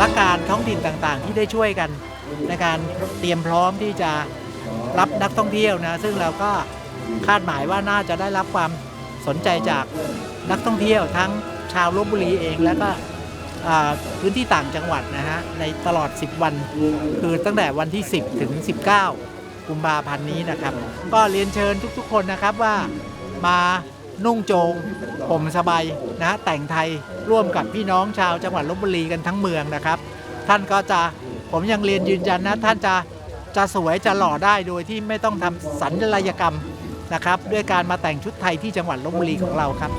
ละการท้องถิ่นต่างๆ ที่ได้ช่วยกันในการเตรียมพร้อมที่จะรับนักท่องเที่ยวนะ ซึ่งเราก็คาดหมายว่าน่าจะได้รับความสนใจจากนักท่องเที่ยวทั้งชาวลบบุรีเองแล้วก็พื้นที่ต่างจังหวัดนะฮะในตลอด 10 วัน คือตั้งแต่วันที่ 10 ถึง 19 กุมภาพันธ์นี้นะครับ ก็เรียนเชิญทุกๆคนนะครับว่ามา นุ่งโจงผมสบายนะแต่งไทยร่วมกับพี่น้องชาวจังหวัดลบบุรีกันทั้งเมืองนะครับ ท่านก็จะผมยังเรียนยืนยันนะ ท่านจะจะสวยจะหล่อได้โดยที่ไม่ต้องทำสัญลัยกรรมนะครับ ด้วยการมาแต่งชุดไทยที่จังหวัดลบบุรีของเราครับ